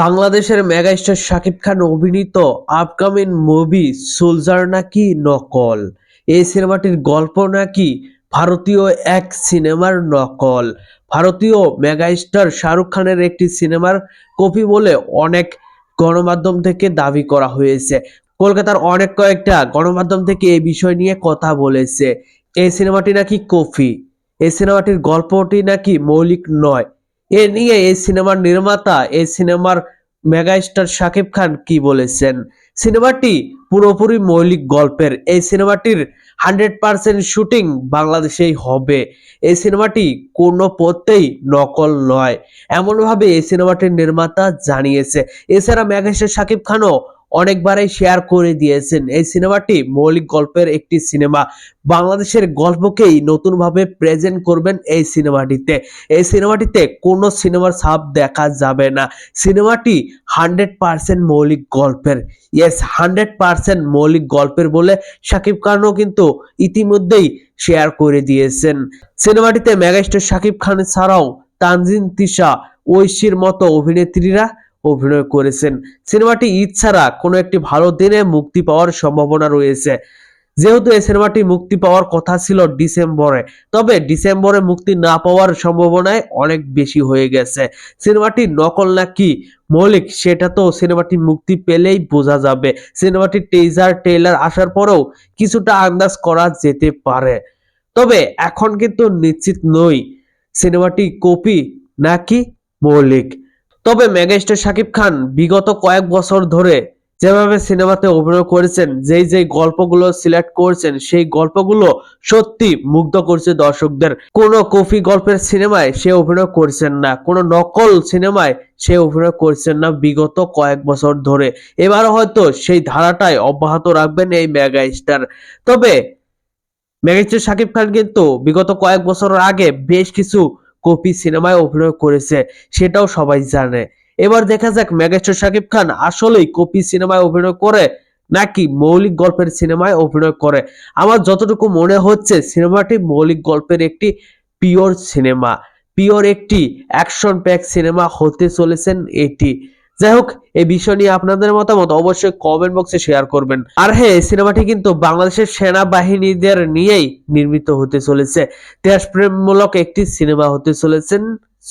বাংলাদেশের মেগাস্টার শাকিব খান অভিনীত upcoming movie soldier নাকি নকল? এই সিনেমাটির গল্প নাকি ভারতীয় এক সিনেমার নকল? ভারতীয় মেগাস্টার শাহরুখ খানের একটি সিনেমার কপি বলে অনেক গণমাধ্যম থেকে দাবি করা হয়েছে। কলকাতার অনেক কয়েকটা গণমাধ্যম থেকে এই বিষয় নিয়ে কথা বলেছে। এই সিনেমাটি নাকি কপি? এই সিনেমাটির গল্পটি নাকি মৌলিক নয়? এ নিয়ে এই সিনেমার নির্মাতা এই সিনেমার মেগাস্টার শাকিব খান কি বলেছেন? সিনেমাটি পুরোপুরি মৌলিক গল্পের। এই সিনেমাটির হান্ড্রেড পার্সেন্ট শুটিং বাংলাদেশেই হবে। এই সিনেমাটি কোনো পথেই নকল নয়। এমনভাবে এই সিনেমাটির নির্মাতা জানিয়েছে। এছাড়া মেগাস্টার শাকিব খানও অনেকবারই শেয়ার করে দিয়েছেন। এই সিনেমাটি মৌলিক গল্পের একটি সিনেমা। বাংলাদেশের গল্পকেই নতুনভাবে প্রেজেন্ট করবেন এই সিনেমাটিতে। এই সিনেমাটিতে কোনো সিনেমার ছাপ দেখা যাবে না। সিনেমাটি হান্ড্রেড পার্সেন্ট মৌলিক গল্পের। ইয়েস হান্ড্রেড পার্সেন্ট মৌলিক গল্পের বলে শাকিব খানও কিন্তু ইতিমধ্যেই শেয়ার করে দিয়েছেন। সিনেমাটিতে মেগাস্টার শাকিব খান ছাড়াও তানজিন তিশা, ঐশীর মতো অভিনেত্রীরা অভিনয় করেছেন। সিনেমাটি ছাড়া কোনো একটি ভালো দিনে মুক্তি পাওয়ার সম্ভাবনা রয়েছে। যেহেতু এই সিনেমাটি মুক্তি পাওয়ার কথা ছিল ডিসেম্বরে, তবে ডিসেম্বরে মুক্তি না পাওয়ার সম্ভাবনায় অনেক বেশি হয়ে গেছে। সিনেমাটি নকল নাকি মৌলিক সেটা তো সিনেমাটি মুক্তি পেলেই বোঝা যাবে। সিনেমাটির টেজার ট্রেলার আসার পরেও কিছুটা আন্দাজ করা যেতে পারে। তবে এখন কিন্তু নিশ্চিত নই সিনেমাটি কপি নাকি মৌলিক। তবে মেগাস্টার শাকিব খান বিগত কয়েক বছর ধরে যেভাবে সিনেমাতে অভিনয় করেছেন, যেই যেই গল্পগুলো সিলেক্ট করেছেন, সেই গল্পগুলো সত্যি মুগ্ধ করছে দর্শকদের। কোনো কফি গল্পের সিনেমায় সে অভিনয় করছেন না, কোনো নকল সিনেমায় সে অভিনয় করছেন না বিগত কয়েক বছর ধরে। এবার হয়তো সেই ধারাটাই অব্যাহত রাখবেন এই মেগা স্টার তবে মেগাস্টার শাকিব খান কিন্তু বিগত কয়েক বছর আগে বেশ কিছু কপি সিনেমায় অভিনয় করেছে, সেটাও সবাই জানে। এবার দেখা যাক মেগাস্টার শাকিব খান আসলেই কপি সিনেমায় অভিনয় করে, নাকি মৌলিক গল্পের সিনেমায় অভিনয় করে? আমার যতটুকু মনে হচ্ছে, সিনেমাটি মৌলিক গল্পের একটি পিওর সিনেমা। পিওর একটি অ্যাকশন প্যাক সিনেমা হতে চলেছেন এটি। যাই হোক, এই বিষয় নিয়ে আপনাদের মতামত অবশ্যই কমেন্ট বক্সে শেয়ার করবেন। আর হ্যাঁ সিনেমাটি কিন্তু বাংলাদেশের সেনাবাহিনীদের নিয়েই নির্মিত হতে চলেছে। দেশপ্রেমমূলক একটি সিনেমা হতে চলেছেন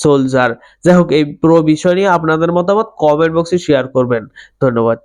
সোলজার যাই হোক, এই পুরো বিষয় নিয়ে আপনাদের মতামত কমেন্ট বক্সে শেয়ার করবেন। ধন্যবাদ।